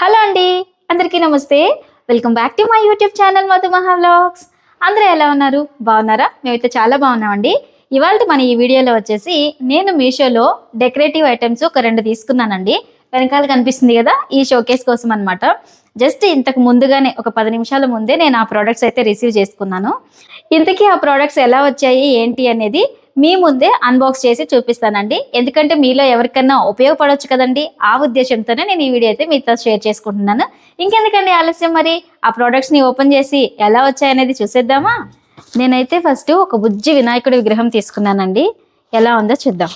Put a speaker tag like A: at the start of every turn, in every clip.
A: Hello అండి అందరికీ నమస్తే. Welcome back to my YouTube channel Madhu మహావ్లాగ్స్ అందరూ ఎలా ఉన్నారు? బాగున్నారా? మేమైతే చాలా బాగున్నామండి. ఇవాళ మన ఈ వీడియోలో వచ్చేసి నేను మీషోలో డెకరేటివ్ ఐటమ్స్ ఒక రెండు తీసుకున్నానండి. వెనకాల కనిపిస్తుంది కదా ఈ షోకేస్ కోసం అనమాట జస్ట్ ఇంతకు ముందుగానే ఒక పది నిమిషాల ముందే నేను ఆ ప్రోడక్ట్స్ అయితే రిసీవ్ చేసుకున్నాను. ఇంతకీ ఆ ప్రోడక్ట్స్ ఎలా వచ్చాయి ఏంటి అనేది మీ ముందే అన్బాక్స్ చేసి చూపిస్తానండి. ఎందుకంటే మీలో ఎవరికన్నా ఉపయోగపడవచ్చు కదండి. ఆ ఉద్దేశంతోనే నేను ఈ వీడియో అయితే మీతో షేర్ చేసుకుంటున్నాను. ఇంకెందుకండి ఆలస్యం మరి? ఆ ప్రోడక్ట్స్ని ఓపెన్ చేసి ఎలా వచ్చాయనేది చూసేద్దామా? నేనైతే ఫస్ట్ ఒక బుజ్జి వినాయకుడి విగ్రహం తీసుకున్నానండి. ఎలా ఉందో చూద్దాం.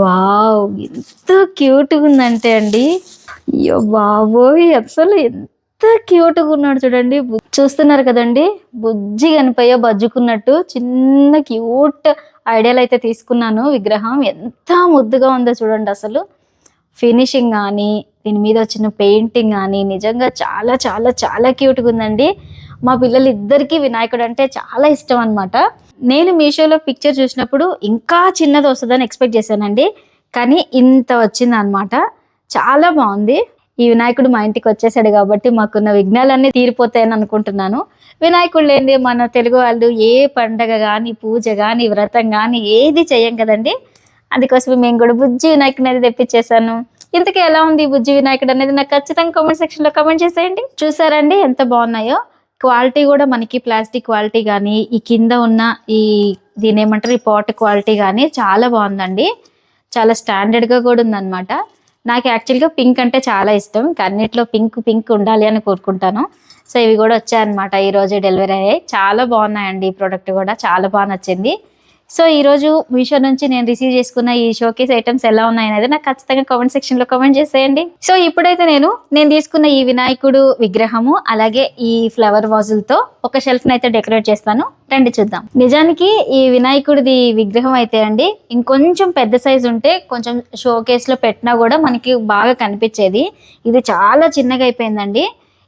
A: వావ్ ఎంత క్యూట్గా ఉందంటే అండి. అయ్యో బాబోయ్ అసలు ఎంత క్యూట్గా ఉన్నాడు చూడండి. చూస్తున్నారు కదండి? బుజ్జి కనిపోయో బజ్జుకున్నట్టు చిన్న క్యూట్ ఐడియాలు అయితే తీసుకున్నాను విగ్రహం. ఎంత ముద్దుగా ఉందో చూడండి అసలు. ఫినిషింగ్ కానీ దీని మీద వచ్చిన పెయింటింగ్ కానీ నిజంగా చాలా చాలా చాలా క్యూట్గా ఉందండి. మా పిల్లలు ఇద్దరికి వినాయకుడు అంటే చాలా ఇష్టం అనమాట నేను మీషోలో పిక్చర్ చూసినప్పుడు ఇంకా చిన్నది వస్తుందని ఎక్స్పెక్ట్ చేశానండి. కానీ ఇంత వచ్చింది అనమాట చాలా బాగుంది. ఈ వినాయకుడు మా ఇంటికి వచ్చేసాడు కాబట్టి మాకున్న విఘ్నాలన్నీ తీరిపోతాయని అనుకుంటున్నాను. వినాయకుడు లేనిదే మన తెలుగు వాళ్ళు ఏ పండగ కానీ పూజ కానీ వ్రతం కానీ ఏది చెయ్యం కదండి? అందుకోసమే మేము కూడా బుజ్జి వినాయకుడు అనేది తెప్పించేసాను ఇంతకీ ఎలా ఉంది బుజ్జి వినాయకుడు అనేది నాకు ఖచ్చితంగా కామెంట్ సెక్షన్లో కామెంట్ చేసేయండి. చూసారండి ఎంత బాగున్నాయో? క్వాలిటీ కూడా మనకి ప్లాస్టిక్ క్వాలిటీ కానీ ఈ కింద ఉన్న ఈ దీని ఏమంటారు? ఈ పాట్ క్వాలిటీ కానీ చాలా బాగుందండి. చాలా స్టాండర్డ్గా కూడా ఉందన్నమాట. నాకు యాక్చువల్గా పింక్ అంటే చాలా ఇష్టం. ఇంకా అన్నిట్లో పింక్ పింక్ ఉండాలి అని కోరుకుంటాను. సో ఇవి కూడా వచ్చాయన్నమాట ఈ డెలివరీ అయ్యాయి. చాలా బాగున్నాయండి ఈ ప్రోడక్ట్ కూడా. చాలా బాగా నచ్చింది. సో ఈరోజు మీషో నుంచి నేను రిసీవ్ చేసుకున్న ఈ షోకేస్ ఐటమ్స్ ఎలా ఉన్నాయి అనేది నాకు ఖచ్చితంగా కామెంట్ సెక్షన్లో కామెంట్ చేసేయండి. సో ఇప్పుడైతే నేను నేను తీసుకున్న ఈ వినాయకుడు విగ్రహము అలాగే ఈ ఫ్లవర్ వాజులతో ఒక షెల్ఫ్ అయితే డెకరేట్ చేస్తాను. రండి చూద్దాం. నిజానికి ఈ వినాయకుడిది విగ్రహం అయితే అండి ఇంకొంచెం పెద్ద సైజు ఉంటే కొంచెం షో లో పెట్టినా కూడా మనకి బాగా కనిపించేది. ఇది చాలా చిన్నగా అయిపోయిందండి.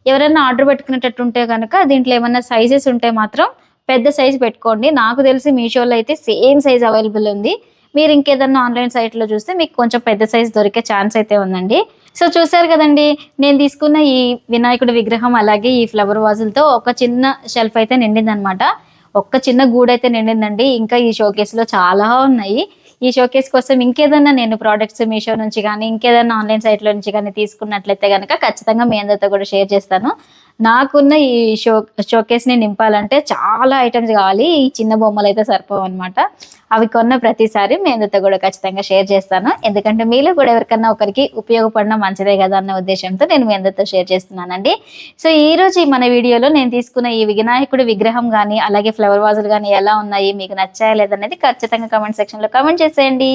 A: ఎవరైనా ఆర్డర్ పెట్టుకునేటట్టు ఉంటే కనుక దీంట్లో ఏమైనా సైజెస్ ఉంటే మాత్రం పెద్ద సైజ్ పెట్టుకోండి. నాకు తెలిసి మీషోలో అయితే సేమ్ సైజ్ అవైలబుల్ ఉంది. మీరు ఇంకేదన్నా ఆన్లైన్ సైట్లో చూస్తే మీకు కొంచెం పెద్ద సైజ్ దొరికే ఛాన్స్ అయితే ఉందండి. సో చూసారు కదండి నేను తీసుకున్న ఈ వినాయకుడి విగ్రహం అలాగే ఈ ఫ్లవర్ వాజులతో ఒక చిన్న షెల్ఫ్ అయితే నిండిందనమాట ఒక్క చిన్న గూడైతే నిండిందండి. ఇంకా ఈ షోకేస్లో చాలా ఉన్నాయి. ఈ షోకేస్ కోసం ఇంకేదన్నా నేను ప్రోడక్ట్స్ మీషో నుంచి కానీ ఇంకేదన్నా ఆన్లైన్ సైట్లో నుంచి కానీ తీసుకున్నట్లయితే కనుక ఖచ్చితంగా మీ అందరితో కూడా షేర్ చేస్తాను. నాకున్న ఈ షో షోకేస్ని నింపాలంటే చాలా ఐటమ్స్ కావాలి. ఈ చిన్న బొమ్మలు అయితే సరిపోవు అనమాట అవి కొన్న ప్రతిసారి మీ అందరితో కూడా ఖచ్చితంగా షేర్ చేస్తాను. ఎందుకంటే మీలో కూడా ఎవరికన్నా ఒకరికి ఉపయోగపడడం మంచిదే కదా అన్న ఉద్దేశంతో నేను మీ అందరితో షేర్ చేస్తున్నానండి. సో ఈ రోజు ఈ మన వీడియోలో నేను తీసుకున్న ఈ వినాయకుడి విగ్రహం కానీ అలాగే ఫ్లవర్ వాజులు కానీ ఎలా ఉన్నాయి మీకు నచ్చాయా లేదనేది ఖచ్చితంగా కమెంట్ సెక్షన్లో కమెంట్ చేసేయండి.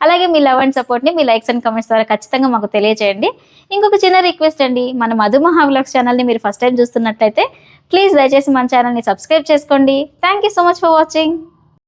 A: అలాగే మీ లవ్ అండ్ సపోర్ట్ని మీ లైక్స్ అండ్ కమెంట్స్ ద్వారా ఖచ్చితంగా మాకు తెలియజేయండి ఇంకొక చిన్న రిక్వెస్ట్ అండి. మన మధు మహావ్లాగ్స్ ఛానల్ని మీరు ఫస్ట్ టైం చూస్తున్నట్టయితే ప్లీజ్ దయచేసి మన ఛానల్ని సబ్స్క్రైబ్ చేసుకోండి. Thank you so much for watching